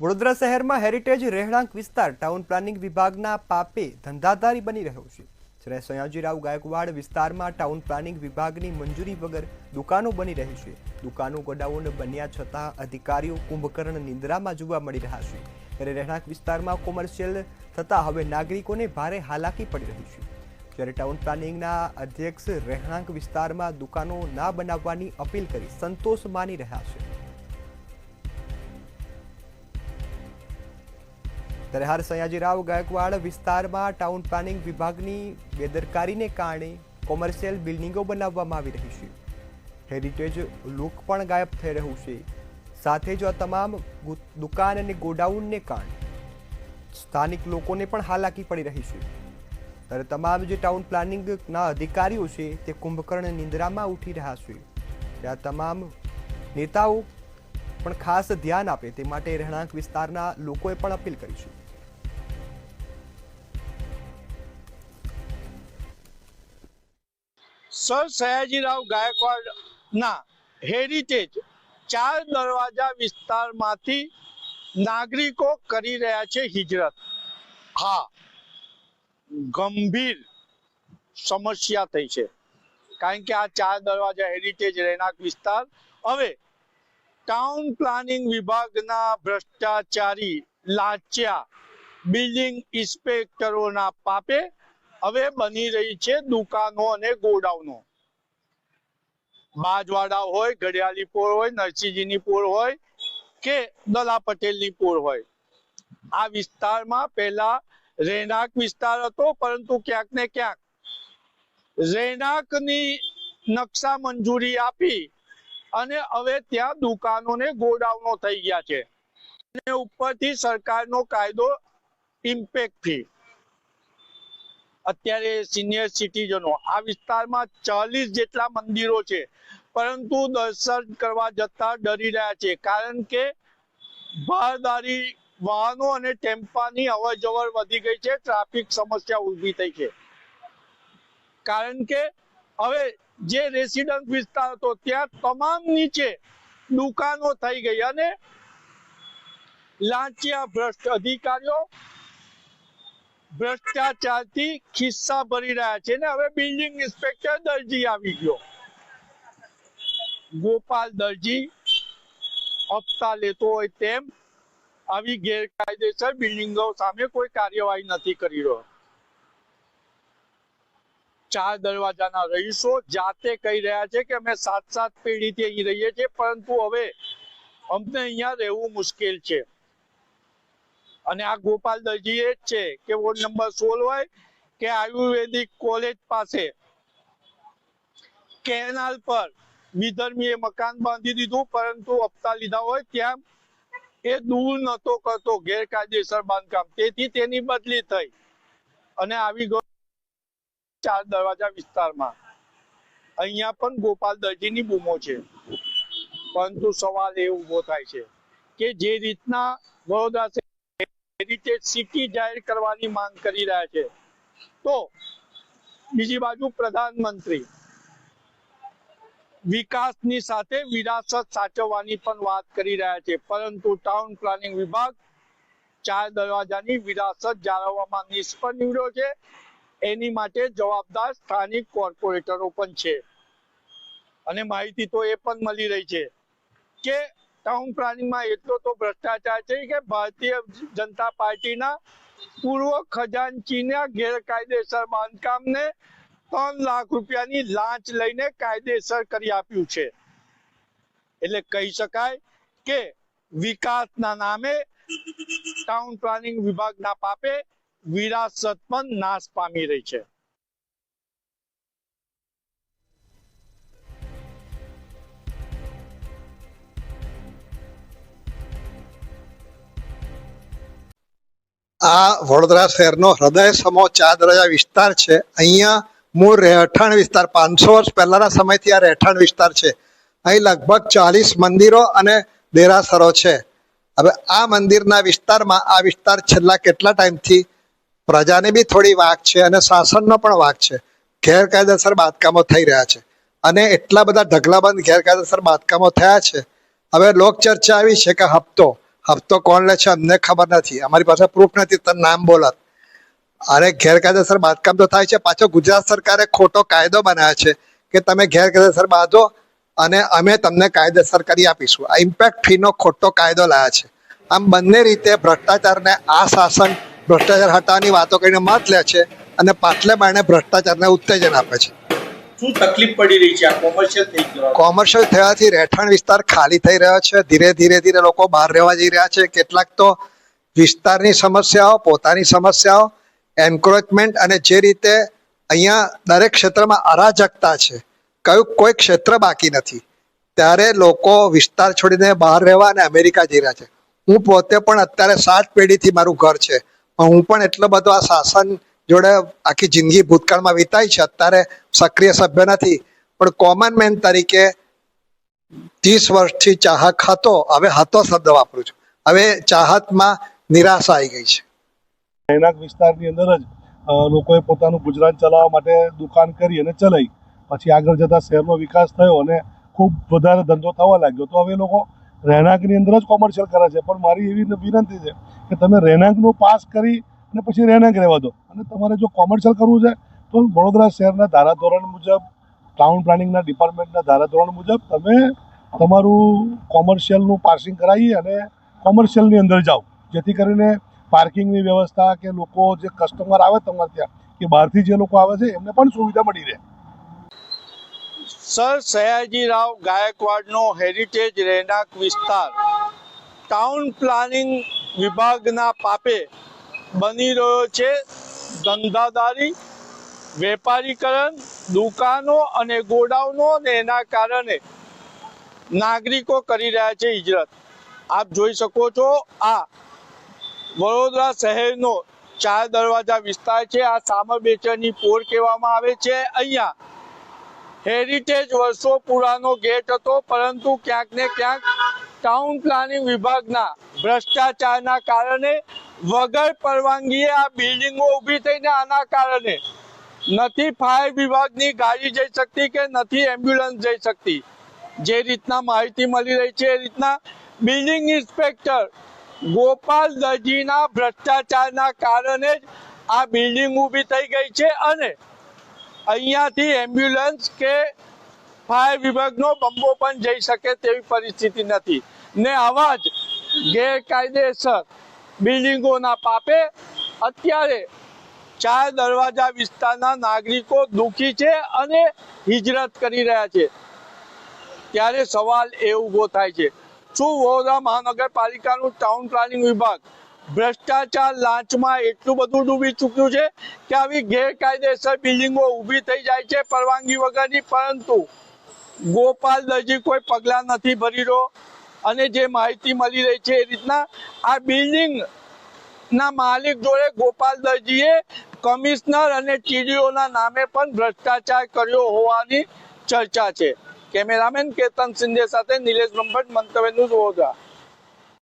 વડોદરા શહેરમાં હેરિટેજ રહેણાંક વિસ્તાર ટાઉન પ્લાનિંગ વિભાગના પાપે ધંધાધારી બની રહ્યો છે. જ્યારે સયાજીરાવ ગાયકવાડ વિસ્તારમાં ટાઉન પ્લાનિંગ વિભાગની મંજૂરી વગર દુકાનો બની રહી છે. દુકાનો ગોડાઉન બન્યા છતાં અધિકારીઓ કુંભકર્ણ નિંદ્રામાં જોવા મળી રહ્યા છે. ત્યારે રહેણાંક વિસ્તારમાં કોમર્શિયલ થતાં હવે નાગરિકોને ભારે હાલાકી પડી રહી છે. જ્યારે ટાઉન પ્લાનિંગના અધ્યક્ષ રહેણાંક વિસ્તારમાં દુકાનો ના બનાવવાની અપીલ કરી સંતોષ માની રહ્યા છે. ત્યારે હાલ સયાજીરાવ ગાયકવાડ વિસ્તારમાં ટાઉન પ્લાનિંગ વિભાગની બેદરકારીને કારણે કોમર્શિયલ બિલ્ડિંગો બનાવવામાં આવી રહી છે. હેરિટેજ લુક પણ ગાયબ થઈ રહ્યું છે. સાથે જ આ તમામ દુકાન અને ગોડાઉનને કારણે સ્થાનિક લોકોને પણ હાલાકી પડી રહી છે. ત્યારે તમામ જે ટાઉન પ્લાનિંગના અધિકારીઓ છે તે કુંભકર્ણ નિંદ્રામાં ઉઠી રહ્યા છે. ત્યાં તમામ નેતાઓ પણ ખાસ ધ્યાન આપે તે માટે રહેણાંક વિસ્તારના લોકોએ પણ અપીલ કરી છે. સર સયાજીરાવ ગાયકવાડ ના હેરિટેજ ચાર દરવાજા વિસ્તારમાંથી નાગરિકો કરી રહ્યા છે હિજરત. હા, ગંભીર સમસ્યા થઈ છે. કારણ કે આ ચાર દરવાજા હેરિટેજ રહેણાંક વિસ્તાર. હવે ટાઉન પ્લાનિંગ વિભાગના ભ્રષ્ટાચારી લાચ્યા બિલ્ડિંગ ઇન્સ્પેક્ટરોના પાપે હવે બની રહી છે દુકાનો અને ગોડાઉનો. બાજવાડા હોય ઘડિયાળી પોળ હોય, નરસિંહજીની પોળ હોય કે દલા પટેલની પોળ હોય. આ વિસ્તારમાં પહેલા રહેણાંક વિસ્તાર હતો, પરંતુ ક્યાંક ને ક્યાંક રહેણાંકની નકશા મંજૂરી આપી અને હવે ત્યાં દુકાનો ને ગોડાઉનો થઈ ગયા છે. અને ઉપરથી સરકારનો કાયદો ઇમ્પેક્ટ ફી અત્યારે સિનિયર સિટીઝનો આ વિસ્તારમાં ચાલીસ જેટલા મંદિરો છે. પરંતુ દર્શન કરવા જતા ડરી રહ્યા છે. કારણ કે ભારદારી વાહનો અને ટેમ્પાની અવર વધી ગઈ છે. ટ્રાફિક સમસ્યા ઊભી થઈ છે. કારણ કે હવે જે રેસિડન્ટ વિસ્તાર હતો, ત્યાં તમામ નીચે દુકાનો થઈ ગઈ અને લાંચિયા ભ્રષ્ટ અધિકારીઓ ભ્રષ્ટાચારથી ખિસ્સા ભરી રહ્યા છે ને હવે બિલ્ડિંગ ઇન્સ્પેક્ટર દરજી આવી ગયો. ગોપાલ દરજી હપ્તા લેતો હોય તેમ આવી ગેરકાયદેસર બિલ્ડિંગો સામે કોઈ કાર્યવાહી નથી કરી રહ્યો. ચાર દરવાજાના રહીશો જાતે કહી રહ્યા છે કે અમે સાત સાત પેઢીથી અહીં રહીએ છીએ, પરંતુ હવે અમને અહીંયા રહેવું મુશ્કેલ છે. અને આ ગોપાલ દરજી એ જ છે કે વોર્ડ નંબર સોળ હોય કે આયુર્વેદિક કોલેજ પાસે. કેનાલ પર વિધર્મીએ મકાન બાંધી દીધું, પરંતુ હપ્તા લીધા હોય ત્યાં એ દૂર નતો કરતો, ગેરકાયદેસર બાંધકામ. તેથી તેની બદલી થઈ. અને આવી ગયો ચાર દરવાજા વિસ્તારમાં. અહીંયા પણ ગોપાલ દરજીની બૂમો છે. પરંતુ સવાલ એ ઊભો થાય છે કે જે રીતના વડોદરા હેરિટેજ સિટી જાહેર કરવાની માંગ કરી રહ્યા છે. તો બીજી બાજુ પ્રધાનમંત્રી, વિકાસની સાથે વિરાસત સાચવવાની પણ વાત કરી રહ્યા છે. પરંતુ ટાઉન પ્લાનિંગ વિભાગ ચાર દરવાજાની વિરાસત જાળવવામાં નિષ્ફળ નીવડ્યો છે. એની માટે જવાબદાર સ્થાનિક કોર્પોરેટરો પણ છે. અને માહિતી તો એ પણ મળી રહી છે કે ટાઉન પ્લાનિંગમાં એટલો તો ભ્રષ્ટાચાર છે કે ભારતીય જનતા પાર્ટીના પૂર્વ ખજાનચીના ગેરકાયદેસર બાંધકામને ત્રણ લાખ રૂપિયાની લાંચ લઈને કાયદેસર કરી આપ્યું છે. એટલે કહી શકાય કે વિકાસના નામે ટાઉન પ્લાનિંગ વિભાગના પાપે વિરાસત પણ નાશ પામી રહી છે. આ વડોદરા શહેરનો હૃદય સમો ચાદરજા વિસ્તાર છે. અહીંયા મૂળ રહેઠાણ વિસ્તાર, પાંચસો વર્ષ પહેલાના સમયથી આ રહેઠાણ વિસ્તાર છે. અહીં લગભગ ચાલીસ મંદિરો અને દેરાસરો છે. હવે આ મંદિરના વિસ્તારમાં, આ વિસ્તાર છેલ્લા કેટલા ટાઈમથી પ્રજાને બી થોડી વાક છે અને શાસનનો પણ વાક છે. ગેરકાયદેસર બાંધકામો થઈ રહ્યા છે અને એટલા બધા ઢગલાબંધ ગેરકાયદેસર બાંધકામો થયા છે. હવે લોકચર્ચા આવી છે કે હપ્તો. હપ્તો કોણ લે છે અમને ખબર નથી અમારી પાસે પ્રૂફ નથી તને નામ બોલત અને ગેરકાયદેસર બાંધકામ તો થાય છે પાછો ગુજરાત સરકારે ખોટો કાયદો બનાવ્યો છે કે તમે ગેરકાયદેસર બાંધો અને અમે તમને કાયદેસર કરી આપીશું આ ઇમ્પેક્ટ ફીનો ખોટો કાયદો લાયા છે। આમ બંને રીતે ભ્રષ્ટાચારને આ શાસન ભ્રષ્ટાચાર હટાવવાની વાતો કરીને મત લે છે અને પાટલે બાણે ભ્રષ્ટાચારને ઉત્તેજન આપે છે। શું તકલીફ પડી રહી છે? આ કોમર્શિયલ થઈ ગયો. કોમર્શિયલ થયાથી રહેઠાણ વિસ્તાર ખાલી થઈ રહ્યો છે. ધીરે ધીરે ધીરે લોકો બહાર રહેવા જઈ રહ્યા છે. કેટલાક તો વિસ્તારની સમસ્યાઓ, પોતાની સમસ્યાઓ એન્ક્રોચમેન્ટ અને જે રીતે અહીંયા દરેક ક્ષેત્રમાં અરાજકતા છે, કયું કોઈ ક્ષેત્ર બાકી નથી. ત્યારે લોકો વિસ્તાર છોડીને બહાર રહેવા અને અમેરિકા જઈ રહ્યા છે. હું પોતે પણ અત્યારે સાત પેઢીથી મારું ઘર છે. હું પણ એટલો બધો આ શાસન જોડે આખી જિંદગી ભૂતકાળમાં વિતાઈ છે. અત્યારે સક્રિય સભ્ય નથી. પણ કોમન મેન તરીકે ત્રીસ વર્ષથી ચાહક હતો. હવે હતો શબ્દ વાપરું છું. હવે ચાહતમાં નિરાશા આવી ગઈ છે. રહેણાંક વિસ્તારની અંદર જ લોકોએ પોતાનું ગુજરાન ચલાવવા માટે દુકાન કરી અને ચલાવી. પછી આગળ જતા શહેરનો વિકાસ થયો અને ખૂબ વધારે ધંધો થવા લાગ્યો. તો હવે લોકો રહેણાંકની અંદર જ કોમર્શિયલ કરે છે. પણ મારી એવી વિનંતી છે કે તમે રહેણાંકનું પાસ કરી અને પછી રહેણાંક રહેવા દો. અને તમારે જો કોમર્શિયલ કરવું છે, તો વડોદરા શહેરના ધારાધોરણ મુજબ ટાઉન પ્લાનિંગના ડિપાર્ટમેન્ટના ધારાધોરણ મુજબ તમે તમારું કોમર્શિયલનું પાર્સિંગ કરાવી અને કોમર્શિયલની અંદર જાઓ. જેથી કરીને પાર્કિંગની વ્યવસ્થા કે લોકો જે કસ્ટમર આવે તમારે ત્યાં, કે બહારથી જે લોકો આવે છે, એમને પણ સુવિધા મળી રહે. સર, સયાજીરાવ ગાયકવાડનો હેરિટેજ રહેણાંક વિસ્તાર. ટાઉન પ્લાનિંગ વિભાગના પાપે બની રહ્યો છે. ધંધાદારી, વેપારીકરણ, દુકાનો અને ગોડાઉનો ને એના કારણે નાગરિકો કરી રહ્યા છે હિજરત. આપ જોઈ શકો છો, આ વડોદરા શહેરનો ચાર દરવાજા વિસ્તાર છે. આ સામર બેચરની પોર કહેવામાં આવે છે. અહીંયા હેરિટેજ વર્ષો પુરાનો ગેટ હતો, પરંતુ ક્યાંક ને ક્યાંક ટાઉન પ્લાનિંગ વિભાગના ભ્રષ્ટાચારના કારણે વગર પરવાનગીએ આ બિલ્ડિંગો ઊભી થઈને આના કારણે નથી ફાયર વિભાગની ગાડી જઈ શકતી કે નથી એમ્બ્યુલન્સ જઈ શકતી. જે રીતના માહિતી મળી રહી છે એ રીતના બિલ્ડિંગ ઇન્સ્પેક્ટર ગોપાલ દરજીના ભ્રષ્ટાચારના કારણે જ આ બિલ્ડિંગ ઊભી થઈ ગઈ છે અને અહીંયાથી એમ્બ્યુલન્સ કે ફાયર વિભાગનો બંબો પણ જઈ શકે તેવી પરિસ્થિતિ નથી. ને આવા જ ગેરકાયદેસર બિલ્ડિંગોના પાપે અત્યારે ચાર દરવાજા વિસ્તારના નાગરિકો દુઃખી છે અને હિજરત કરી રહ્યા છે. ત્યારે સવાલ એ ઊભો થાય છે, શું વડોદરા મહાનગરપાલિકાનું ટાઉન પ્લાનિંગ વિભાગ ભ્રષ્ટાચાર લાંચમાં એટલું બધું ડૂબી ચૂક્યું છે કે આવી ગેરકાયદેસર બિલ્ડિંગો ઊભી થઈ જાય છે પરવાનગી વગરની, પરંતુ ગોપાલ દરજી કોઈ પગલાં નથી ભરી રહ્યો. અને જે માહિતી મળી રહી છે એ રીતના આ બિલ્ડિંગ ના માલિક જોડે ગોપાલ દરજીએ કમિશનર અને ટીડીઓના નામે પણ ભ્રષ્ટાચાર કર્યો હોવાની ચર્ચા છે. કેમેરામેન કેતન સિંધે સાથે નિલેશ બ્રહ્મભટ્ટ મંતવ્ય ન્યૂઝ